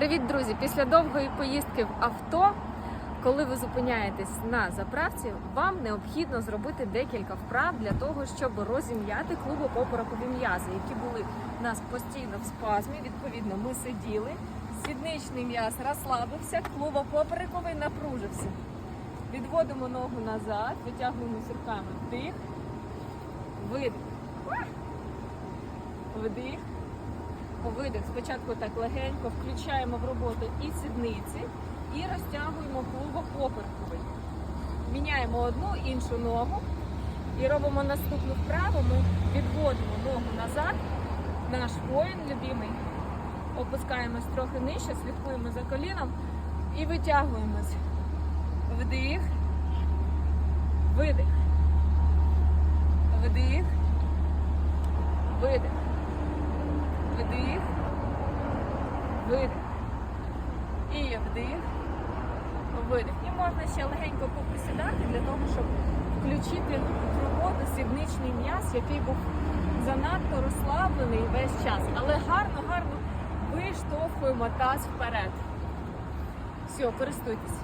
Привіт, друзі! Після довгої поїздки в авто, коли ви зупиняєтесь на заправці, вам необхідно зробити декілька вправ для того, щоб розім'яти клубопопорокові м'язи, які були у нас постійно в спазмі. Відповідно, ми сиділи, сідничний м'яз розслабився, клубопоперековий напружився. Відводимо ногу назад, витягуємо руками вдих, видих, вдих. Видих. Спочатку так легенько включаємо в роботу і сідниці, і розтягуємо клубок поперековий. Міняємо одну іншу ногу і робимо наступну вправу. Ми відводимо ногу назад, наш воїн любимий. Опускаємось трохи нижче, слідкуємо за коліном і витягуємось. Вдих, видих. Вдих, видих. Вдих, видих. І вдих, видих. І можна ще легенько поприсідати для того, щоб включити в роботу сідничний м'яз, який був занадто розслаблений весь час. Але гарно, гарно виштовхуємо таз вперед. Все, користуйтесь.